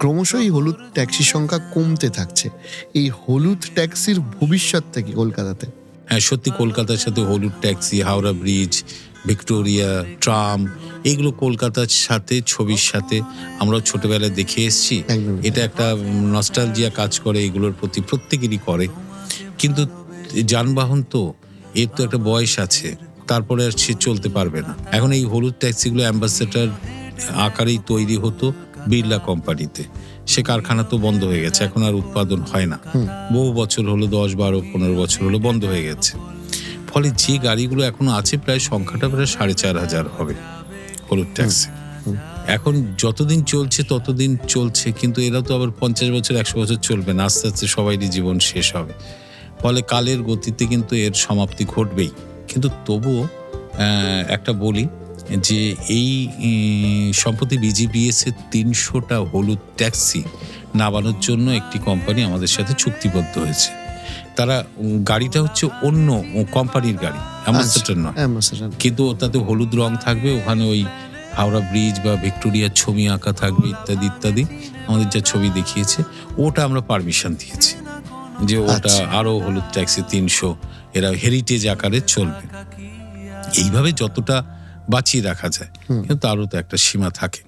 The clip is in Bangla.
ক্রমশই হলুদ ট্যাক্সির সংখ্যা কমতে থাকছে। এই হলুদ ট্যাক্সির ভবিষ্যৎ থেকে কলকাতাতে? হ্যাঁ সত্যি কলকাতার সাথে হলুদ taxi Howrah bridge Victoria tram এগুলো কলকাতার সাথে ছবির সাথে আমরা ছোটবেলায় দেখে এসেছি। এটা একটা নস্টালজিয়া কাজ করে এগুলোর প্রতি প্রত্যেকেরই করে। কিন্তু যানবাহন তো এর তো একটা বয়স আছে তারপরে আর সে চলতে পারবে না। এখন এই হলুদ ট্যাক্সিগুলো অ্যাম্বাসেডার আকারেই তৈরি হতো বিড়লা কোম্পানিতে। সে কারখানা তো বন্ধ হয়ে গেছে এখন আর উৎপাদন হয় না। বহু বছর হলো দশ বারো পনেরো বছর হলো বন্ধ হয়ে গেছে। ফলে যে গাড়িগুলো এখনও আছে প্রায় সংখ্যাটা প্রায় সাড়ে চার হাজার হবে হলুদ ট্যাক্সি। এখন যতদিন চলছে ততদিন চলছে কিন্তু এরা তো আবার পঞ্চাশ বছর একশো বছর চলবে না আস্তে আস্তে সবারই জীবন শেষ হবে। ফলে কালের গতিতে কিন্তু এর সমাপ্তি ঘটবেই। কিন্তু তবুও একটা বলি যে এই সম্প্রতি বিজিবিএস এর তিনশোটা হলুদ ট্যাক্সি নামানোর জন্য একটি কোম্পানি আমাদের সাথে চুক্তিবদ্ধ হয়েছে। তারা গাড়িটা হচ্ছে অন্য কোম্পানির গাড়ি অ্যাম্বাসেডার নয়। কিন্তু তাতে হলুদ রং থাকবে ওখানে ওই হাওড়া ব্রিজ বা ভিক্টোরিয়ার ছবি আঁকা থাকবে ইত্যাদি ইত্যাদি। আমাদের যা ছবি দেখিয়েছে ওটা আমরা পারমিশন দিয়েছি যে ওটা আরও হলুদ ট্যাক্সি তিনশো এরা হেরিটেজ আকারে চলবে। এইভাবে যতটা বাঁচিয়ে রাখা যায়। কিন্তু তারও তো একটা সীমা থাকে।